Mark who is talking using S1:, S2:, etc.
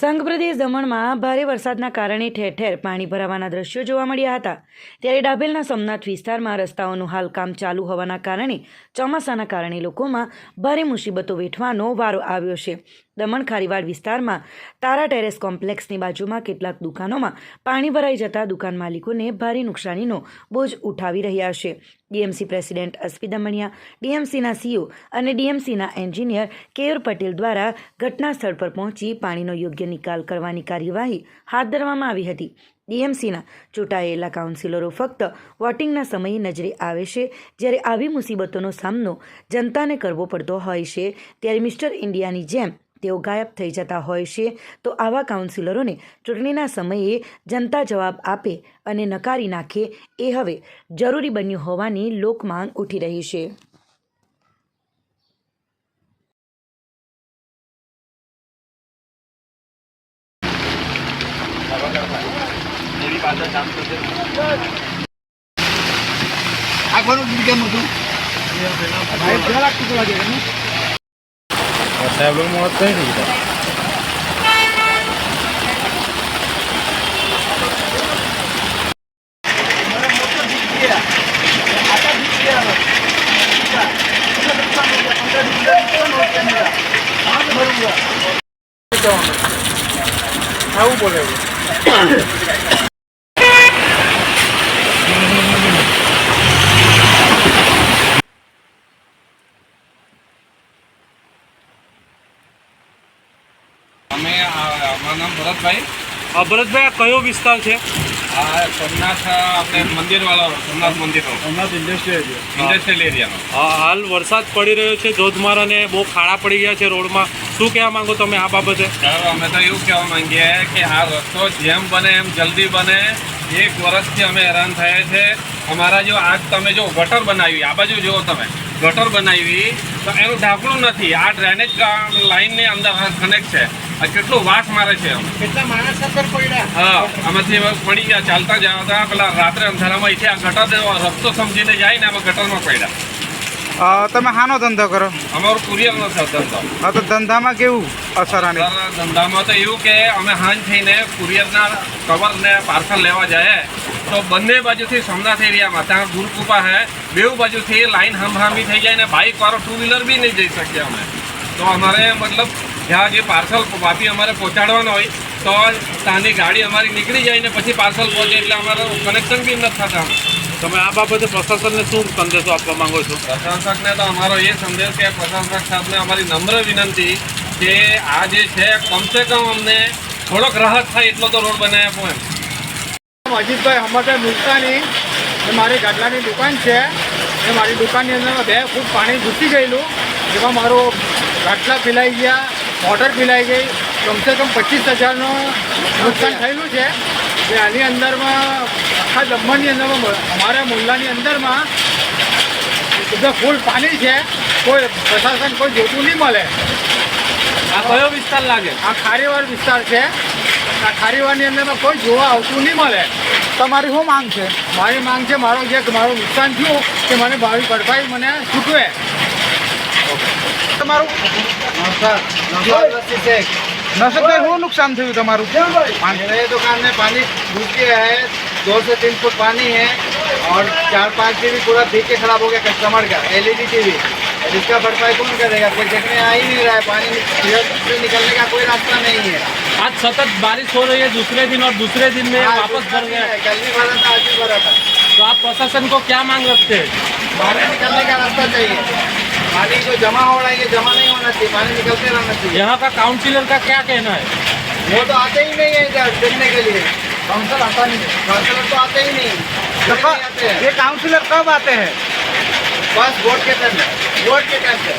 S1: સંઘપ્રદેશ દમણમાં ભારે વરસાદના કારણે ઠેર ઠેર પાણી ભરાવાના દ્રશ્યો જોવા મળ્યા હતા. ત્યારે ડાભેલના સોમનાથ વિસ્તારમાં રસ્તાઓનું હાલ કામ ચાલુ હોવાના કારણે ચોમાસાના કારણે લોકોમાં ભારે મુસીબતો વેઠવાનો વારો આવ્યો છે. દમણ ખારીવાડ વિસ્તારમાં તારા ટેરેસ કોમ્પ્લેક્સની બાજુમાં કેટલાક દુકાનોમાં પાણી ભરાઈ જતા દુકાન માલિકોને ભારે નુકસાનીનો બોજ ઉઠાવી રહ્યા છે. ડીએમસી પ્રેસિડેન્ટ અસ્પી દમણિયા, ડીએમસીના સીઓ અને ડીએમસીના એન્જિનિયર કેયુર પટેલ દ્વારા ઘટના સ્થળ પર પહોંચી પાણીનો યોગ્ય નિકાલ કરવાની કાર્યવાહી હાથ ધરવામાં આવી હતી. ડીએમસીના ચૂંટાયેલા કાઉન્સિલરો ફક્ત વોટિંગના સમયે નજરે આવે છે, જ્યારે આવી મુસીબતોનો સામનો જનતાને કરવો પડતો હોય છે, ત્યારે મિસ્ટર ઇન્ડિયાની જેમ તેઓ ગાયબ થઈ જતા હોય છે. તો આવા કાઉન્સિલરોને ચૂંટણીના સમયે જનતા જવાબ આપે અને નકારી નાખે એ હવે જરૂરી બન્યું હોવાની લોકમાંગ ઉઠી રહી છે.
S2: આગવાનું દૂધ કેમ હતું?
S3: સાહેબ મોત નહીં કીધા આવું બોલે
S4: અમે આ- અમારું નામ ભરતભાઈ.
S3: ભરતભાઈ આ કયો વિસ્તાર છે?
S4: આ સોમનાથ આપણે મંદિર વાળો સોમનાથ મંદિર
S3: સોમનાથ ઇન્ડસ્ટ્રીયલ
S4: ઇન્ડસ્ટ્રીયલ એરિયાનો
S3: હાલ વરસાદ પડી રહ્યો છે ધોધમાર અને બહુ ખાડા પડી ગયા છે રોડમાં. શું કહેવા માંગો તમે આ બાબતે?
S4: અમે તો એવું કહેવા માંગીએ કે આ રસ્તો જેમ બને એમ જલ્દી બને. એક વર્ષથી અમે હેરાન થયા છે. અમારા જો આજ તમે જો ગટર બનાવી આ બાજુ જુઓ તમે. ગટર બનાવી તો એનું ઢાંકણું નથી. આ ડ્રેનેજ લાઇનની અંદર કનેક્ટ છે. આ કેટલું વાસ મારે છે
S2: કેટલા માણસ અંદર પડ્યા?
S4: હા આમાંથી પડી ગયા. ચાલતા જ હતા પેલા રાત્રે અંધારામાં અહીંથી આ ગટર રસ્તો સમજીને જાય ને અમે ગટરમાં પડ્યા.
S5: તમે હાનો ધંધો કરો?
S4: અમારો કુરિયરનો છે ધંધો.
S5: હા તો ધંધામાં કેવું અસર આની?
S4: ધંધામાં તો એવું કે અમે હાંજ થઈને કુરિયરના કવર ને પાર્સલ લેવા જાય તો બંને બાજુથી સોમનાથ એરિયામાં ત્યાં ગુરુકૃપા હે બેઉ બાજુથી લાઈન હમહામી થઈ જાય ને બાઇક વાળો ટુ વ્હીલર બી નહીં જઈ શકીએ અમે. તો અમારે મતલબ જ્યાં જે પાર્સલ વાપી અમારે પહોંચાડવાનો હોય તો ત્યાંની ગાડી અમારી નીકળી જાય ને પછી પાર્સલ પહોંચે એટલે અમારું કનેક્શન બી નથી થતા.
S3: તમે આ બાબતે પ્રશાસનને શું સંદેશો આપવા માંગો છો?
S4: પ્રશાસકને તો અમારો એ સંદેશ કે પ્રશાસક સાહેબને અમારી નમ્ર વિનંતી કે આ જે છે કમસે કમ અમને થોડોક રાહત થાય એટલો તો રોડ બનાવી આપો એમ.
S2: અજીતભાઈ હમરભાઈ મુલતાની એ મારી ગાડલાની દુકાન છે. એ મારી દુકાનની અંદર બે ફૂટ પાણી ઘૂસી ગયેલું. જેમાં મારો ગાટલા પીલાઈ ગયા મોટર પીલાઈ ગઈ. કમસે કમ પચીસ હજારનું નુકસાન થયેલું છે. એ આની અંદરમાં આખા દમણની અંદરમાં અમારા મુલ્લાની અંદરમાં બધા ફૂલ પાણી છે. કોઈ પ્રશાસન કોઈ જોતું નહીં મળે.
S3: આ કયો વિસ્તાર લાગે?
S2: આ ખારીવાર વિસ્તાર છે. આ ખારીવારની અંદરમાં કોઈ જોવા આવતું નહીં મળે.
S5: તમારી શું માંગ છે?
S2: મારી માંગ છે મારો જે મારું નુકસાન થયું કે મને ભાવિ ભરપાઈ મને છૂટવે.
S5: તમારું? નસરભાઈ શું નુકસાન થયું તમારું
S6: मेरे दुकान में पानी घुस गया है दो से तीन फुट पानी है और चार पाँच टीवी पूरा भीग के खराब हो गया कस्टमर का एलईडी टीवी इसका भरपाई कौन करेगा कोई देखने आ ही नहीं रहा है पानी से निकलने का कोई रास्ता नहीं है
S3: आज सतत बारिश हो रही है दूसरे दिन और दूसरे दिन में
S6: आज
S3: वापस भर गया है।
S6: कल भी भरा था आज भी भरा था
S3: तो आप प्रशासन को क्या मांग रखते हैं
S6: पानी निकलने का रास्ता चाहिए पानी जो जमा हो रहा है ये जमा नहीं होना चाहिए पानी निकलते रहना चाहिए।
S3: यहाँ का काउंसिलर का क्या कहना है?
S6: वो तो आते ही नहीं है इधर देखने के लिए। काउंसिलर आता नहीं है। काउंसिलर तो आते ही नहीं।
S5: तो
S6: नहीं आते
S5: ये काउंसिलर कब आते हैं?
S6: बस वोट के टाइम पे वोट के टाइम पे